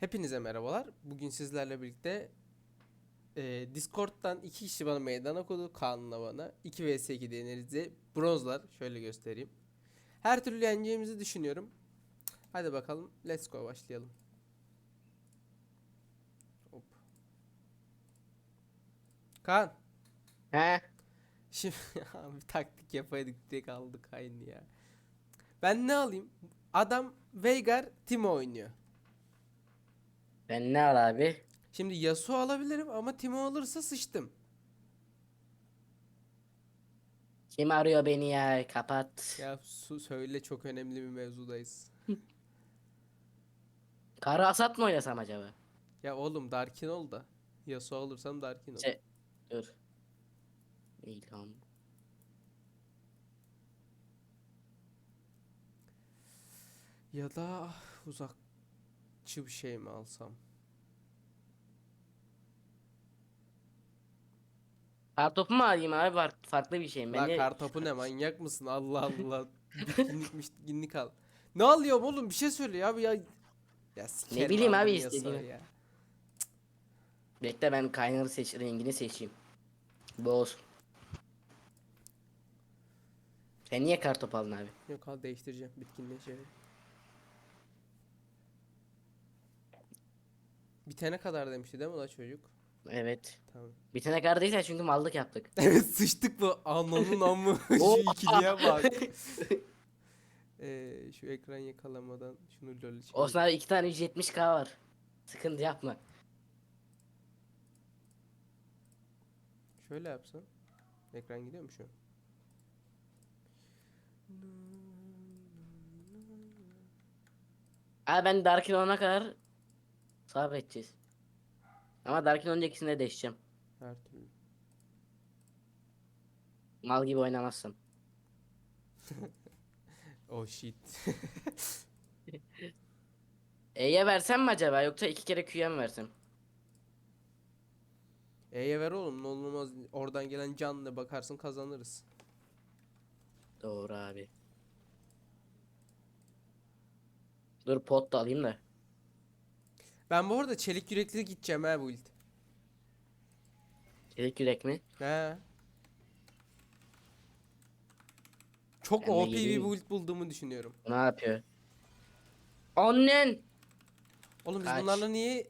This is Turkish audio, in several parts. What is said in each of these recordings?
Hepinize merhabalar. Bugün sizlerle birlikte e, Discord'dan iki kişi bana meydan okudu. Kaan'la bana. 2 vs 2 denerize. Bronzlar. Şöyle göstereyim. Her türlü yeneceğimizi düşünüyorum. Hadi bakalım. Let's go başlayalım. Hop. Kaan. He. Şimdi bir taktik yapaydık diye kaldık aynı ya. Ben ne alayım? Adam Veigar Timo oynuyor. Ben ne al abi? Şimdi Yasuo alabilirim ama Timo alırsa sıçtım. Kim arıyor beni ya? Kapat. Ya su söyle çok önemli bir mevzudayız. Kara Asat mı oynasam acaba? Ya oğlum Darkin ol da. Yasuo alırsam Darkin ol. Şey- Dur. Tamam. Ya da ah, uzakçı bir şey mi alsam? Kartopu mu alayım abi? Var, farklı bir şey mi? Ben de- kartopu ne manyak mısın? Allah Allah. Bitkinlik al. Ne alıyorum oğlum? Bir şey söyle ya. Ya, ya sikerim bileyim abi Yasuo'yu istediğini. ya. Bekle ben kaynarı seç, rengini seçeyim. Bu olsun. Sen niye kartop aldın abi? Yok al değiştireceğim. Bitkinliğe çevir. Bitene kadar demişti değil mi la çocuk? Evet. Tamam. Bir tane kardıysa çünkü mallık yaptık. Evet sıçtık bu ananın amı şu ikiliye bak. Ee, şu ekran yakalamadan şunu lol için. Osman abi iki tane 170k var. Sıkıntı yapma. Şöyle yapsam. Ekran gidiyor mu şu an? Abi ben Darkin olana kadar sabredeceğiz. Ama Darkin olunca ikisini de değişeceğim. Her türlü. Mal gibi oynamazsın. Oh shit. E'ye versem mi acaba yoksa iki kere Q'ya mı versem? E'ye ver oğlum ne olmaz. Oradan gelen canla bakarsın kazanırız. Doğru abi. Dur pot da alayım da. Ben bu arada çelik yürekli gideceğim ha bu ilk. Çelik yürek mi? He. Çok Ben de OP bir geleyim. build bulduğumu düşünüyorum. Ne yapıyor? Annen! Oğlum biz Kaç. bunlarla niye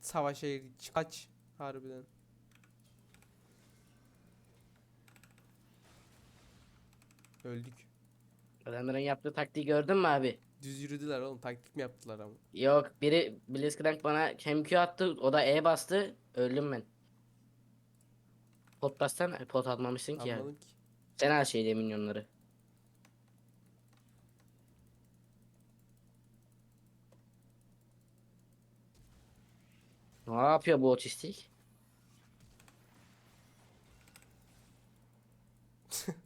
savaşa girdik? Kaç harbiden. Öldük. Adamların yaptığı taktiği gördün mü abi? Düz yürüdüler oğlum taktik mi yaptılar ama. Yok biri Blitzcrank bana hem Q attı o da E bastı. Öldüm ben. Pot bassana. Pot atmamışsın ki ya. Anladım ki. Sen al şeyde minyonları. Ne yapıyor bu otistik?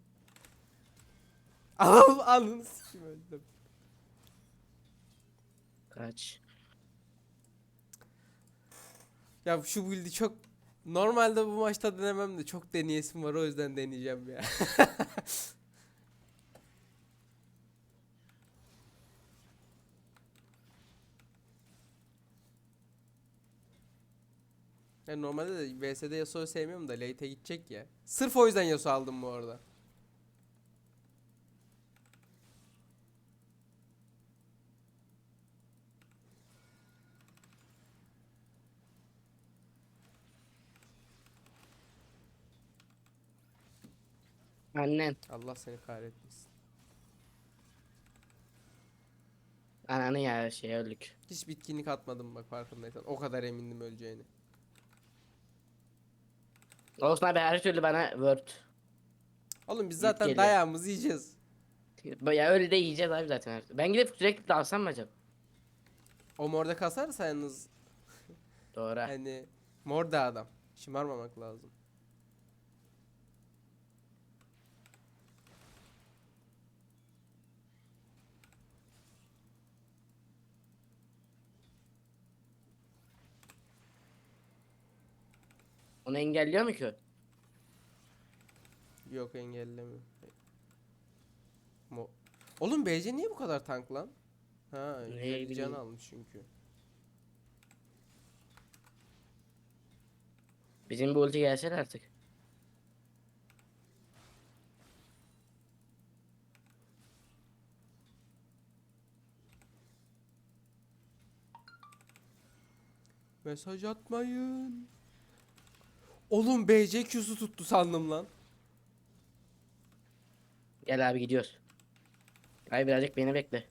Anam ananı sikim öldüm. Kaç. Ya şu build'i çok normalde bu maçta denemem de çok deneyesim var o yüzden deneyeceğim ya. Yani normalde de VS'de Yasuo'yu sevmiyorum da late'e gidecek ya. Sırf o yüzden Yasuo aldım bu arada. Annen. Allah seni kahretmesin. Ananı ya şey öldük. Hiç bitkinlik atmadım bak farkındaysan. O kadar emindim öleceğini. Olsun abi her türlü bana word. Oğlum biz zaten geliyor. dayağımızı yiyeceğiz. Ya öyle de yiyeceğiz abi zaten. Ben gidip sürekli dalsam mı acaba? O morda kasarsa yalnız Doğru. hani mor da adam. Şımarmamak lazım. Onu engelliyor mu ki? Yok engellemiyor. Mo Oğlum BC niye bu kadar tank lan? Ha, can almış çünkü. Bizim bu ulti gelsin artık. Mesaj atmayın. Oğlum BC Q'su tuttu sandım lan. Gel abi gidiyoruz. Ay birazcık beni bekle.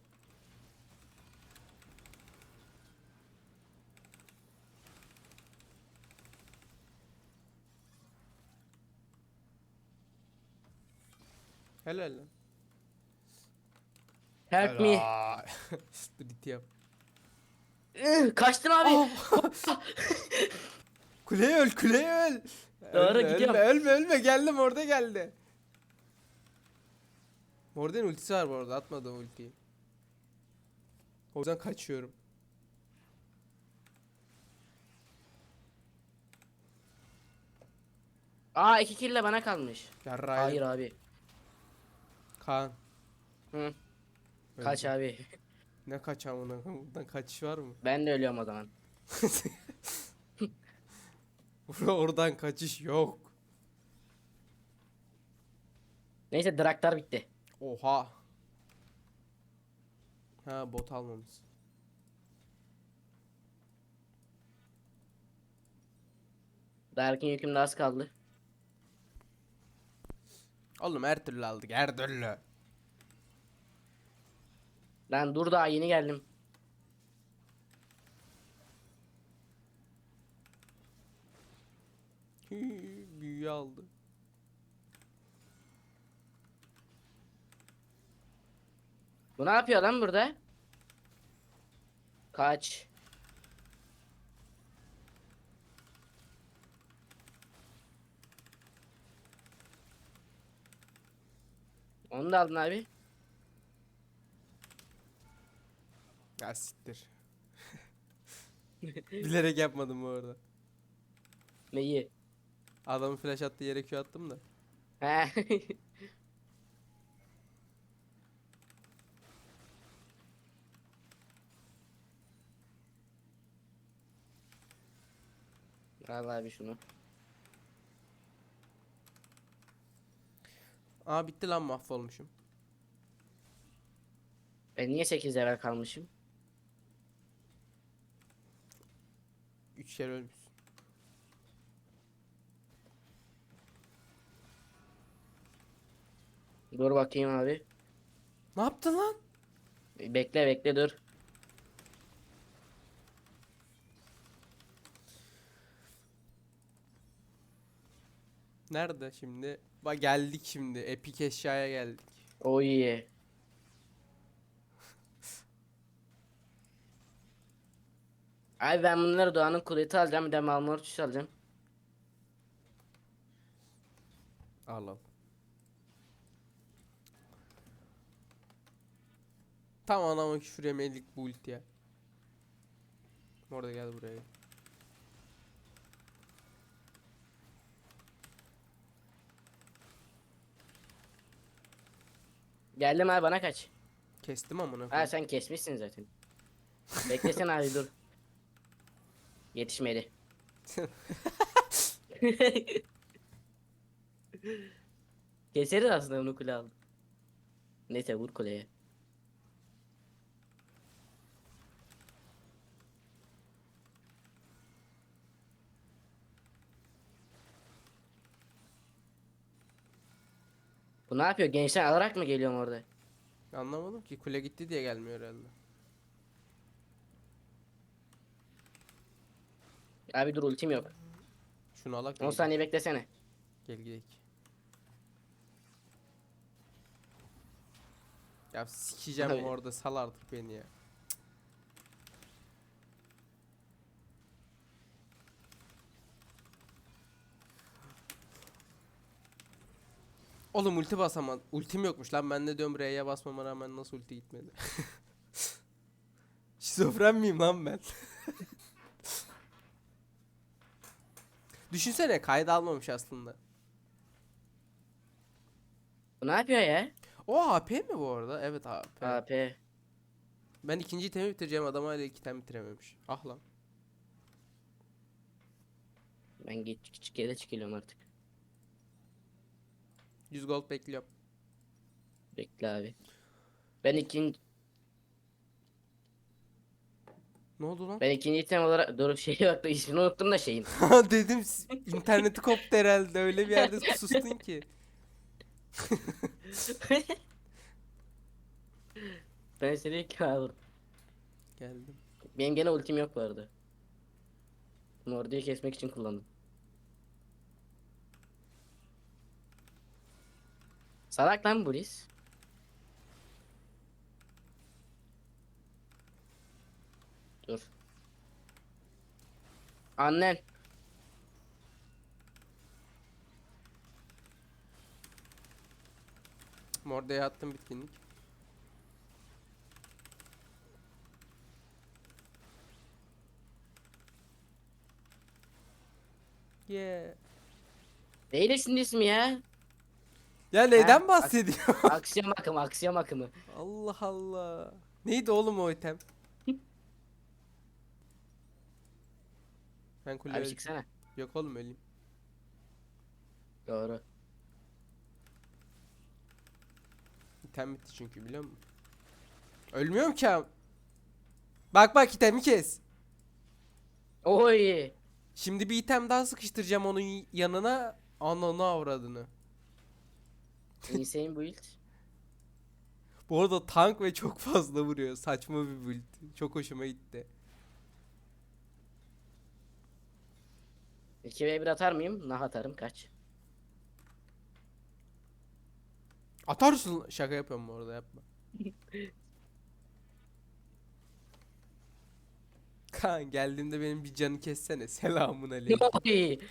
Helal lan. Help me. Helal. Yap. Ih, Kaçtın abi. Oh! kuleye öl kuleye öl. Doğru, ölme, gidiyorum. Ölme ölme ölme geldim orada geldi. Morden ultisi var bu arada atmadı o ultiyi. O yüzden kaçıyorum. Aa iki kill de bana kalmış. Yarrayım. Hayır abi. Kaan. Hı. Kaç abi. Ne kaç amına? Buradan kaçış var mı? Ben de ölüyorum o zaman. Oradan kaçış yok. Neyse draktar bitti. Oha. Ha bot almamız. Dark'ın yükümde az kaldı. Oğlum her türlü aldık her türlü. Lan dur daha yeni geldim. Büyüyü aldı. Bu ne yapıyor lan burada? Kaç. Onu da aldın abi. Ya siktir. Bilerek yapmadım bu arada. Neyi? Adamın flash attığı yere Q attım da. Al abi şunu. Aa bitti lan mahvolmuşum. Ben niye 8 level kalmışım? 3 kere ölmüşsün. Dur bakayım abi. Ne yaptın lan? Bekle bekle dur. Nerede şimdi? Bak geldik şimdi. Epik eşyaya geldik. O iyi. Abi ben bunları Doğan'ın kuleti alacağım bir de Malmortius alacağım. Al al. Tam anama küfür yemelik bu ulti ya. Orada gel buraya. Geldim abi bana kaç. Kestim amına Ha koyayım. sen kesmişsin zaten. Beklesen abi dur. Yetişmedi. Keseriz aslında bunu kule aldım. Neyse vur kuleye. Bu ne yapıyor? Gençler alarak mı geliyorum orada? Anlamadım ki kule gitti diye gelmiyor herhalde. Abi dur ultim yok. Şunu alak da 10 gidelim. saniye beklesene. Gel gidelim. Ya sikeceğim Abi. orada sal artık beni ya. Oğlum ulti basamadım. Ultim yokmuş lan. Ben de diyorum R'ye basmama rağmen nasıl ulti gitmedi. Şizofren miyim lan ben? Düşünsene kayda almamış aslında. Bu ne yapıyor ya? O AP mi bu arada? Evet AP. AP. Ben ikinci itemi bitireceğim adam hala iki item bitirememiş. Ah lan. Ben geç küçük yere çıkıyorum artık. 100 gold bekliyorum. Bekle abi. Ben ikinci Ne oldu lan? ben ikinci item olarak dur şeye bak da ismini unuttum da şeyin. Dedim interneti koptu herhalde. Öyle bir yerde sustun ki. ben seni ilk. Geldim. Benim gene ultim yok arada. Bunu orduyu kesmek için kullandım. Salak lan Riz. Dur. Annen. Mordaya attım bitkinlik. Yeah. Neylesin ismi ya? Ya neyden bahsediyor? aksiyon akımı, aksiyon akımı. Allah Allah. Neydi oğlum o item? Ben kule Abi çıksana. Yok oğlum öleyim. Doğru. İtem bitti çünkü biliyor musun? Ölmüyorum ki am- Bak bak itemi kes. Oy. Şimdi bir item daha sıkıştıracağım onun yanına. Ananı avradını. Insane build. Bu arada tank ve çok fazla vuruyor. Saçma bir build. Çok hoşuma gitti. 2v1 atar mıyım? Nah atarım kaç. Atarsın. Şaka yapıyorum bu arada yapma. Kaan geldiğimde benim bir canı kessene. Selamun aleyküm.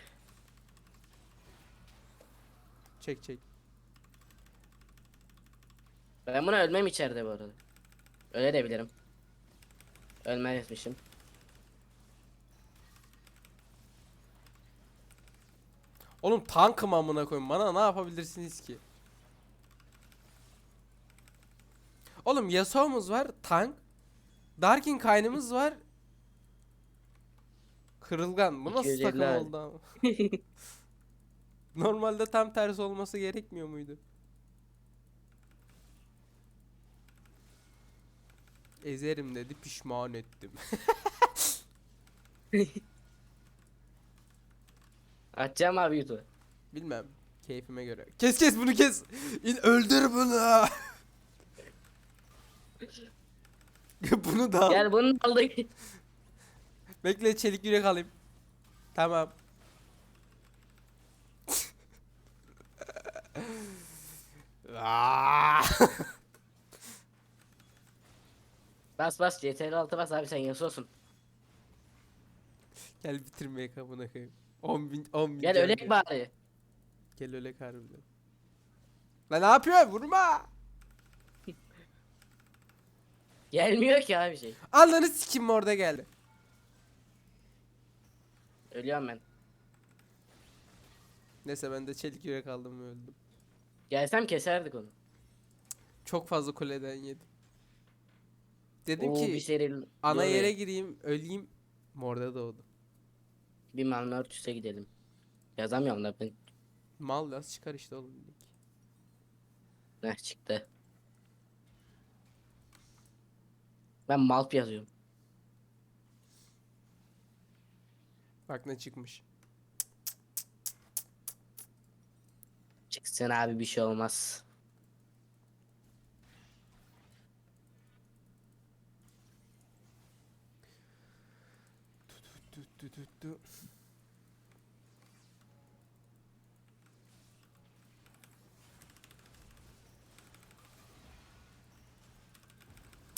Çek çek. Ben buna ölmem içeride bu arada. Öyle de bilirim. Ölmezmişim. Oğlum tankım amına koyayım. Bana ne yapabilirsiniz ki? Oğlum Yasuo'muz var. Tank. Darkin kaynımız var. Kırılgan. Bu nasıl 250 takım oldu ama? Normalde tam tersi olması gerekmiyor muydu? Ezerim dedi pişman ettim. Atacağım abi YouTube'a. Bilmem. Keyfime göre. Kes kes bunu kes. İn öldür bunu. bunu da al. Gel bunu da aldık. Bekle çelik yürek alayım. Tamam. Aa! Bas bas CTRL 6 bas abi sen Yasuo'sun. Gel bitirmeye kabına koyayım. 10 bin, 10 bin Gel can ölek bari. Gel ölek harbiden. Lan ne yapıyorsun? Vurma. Gelmiyor ki abi şey. Ananı sikim orada geldi. Ölüyorum ben. Neyse ben de çelik yürek aldım ve öldüm. Gelsem keserdik onu. Çok fazla kuleden yedim. Dedim Oo, ki bir seri ana yere gireyim öleyim. Morda doğdu. bir Malmörtüs'e gidelim. Yazamıyorum da ben. Mal yaz çıkar işte oğlum. dedik. Ne çıktı. Ben Malp yazıyorum. Bak ne çıkmış. Çıksın abi bir şey olmaz.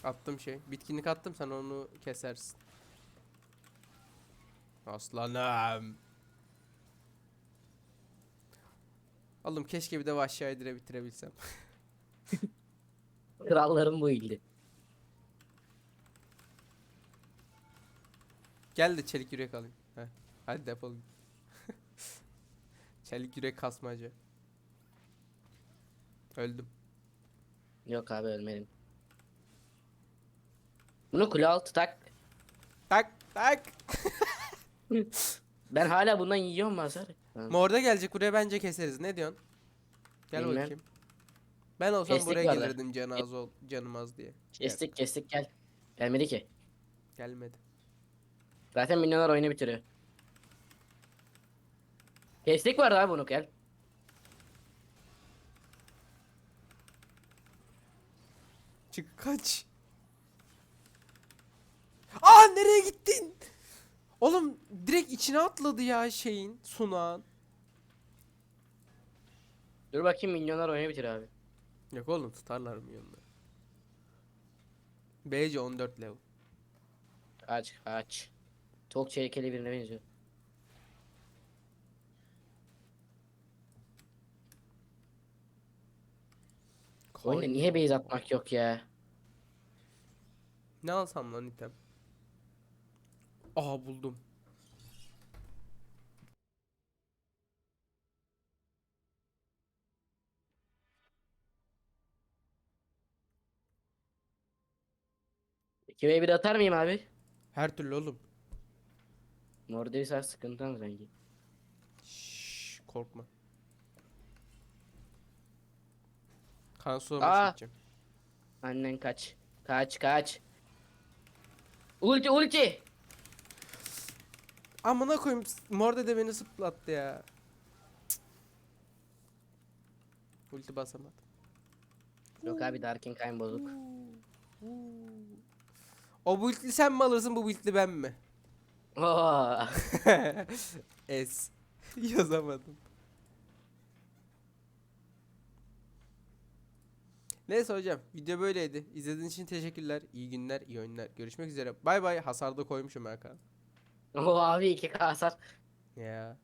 Attım şey. Bitkinlik attım sen onu kesersin. Aslanım. Oğlum keşke bir de vahşi dire bitirebilsem. Krallarım bu ildi. Gel de çelik yürek alayım. Heh. Hadi defol. çelik yürek kasmacı. Öldüm. Yok abi ölmedim. Bunu kule altı tak. Tak tak. Ben hala bundan yiyorum hasar? Ha. Morda gelecek buraya bence keseriz. Ne diyorsun? Gel Bilmem. bakayım. Ben olsam Kestik buraya vallahi. gelirdim canı az ol, canım az diye. Kestik kestik gel. Gelmedi ki. Gelmedi. Zaten milyonlar oyunu bitiriyor. Kestik vardı abi bunu gel. Çık kaç. Aa nereye gittin? Oğlum direkt içine atladı ya şeyin sunağın. Dur bakayım milyonlar oyunu bitir abi. Yok oğlum tutarlar mı yanında? BC 14 level. Aç aç. Çok tehlikeli birine benziyor. Oyunda niye base atmak yok ya? Ne alsam lan item? Aa buldum. İki ve bir atar mıyım abi? Her türlü oğlum. Mordaysa sıkıntıdan sanki. Şşş korkma. Kan Aa! çekeceğim. Annen kaç. Kaç kaç. Ulti ulti. Amına koyayım morde de beni sıplattı ya. Cık. Ulti basamadım. Yok abi Darkin Kayn bozuk. O build'i sen mi alırsın bu build'i ben mi? Oo. Es. Yazamadım. Neyse hocam video böyleydi. İzlediğiniz için teşekkürler. İyi günler, iyi oyunlar. Görüşmek üzere. Bay bay. Hasarda koymuşum Erkan. Oo abi 2K hasar. Ya.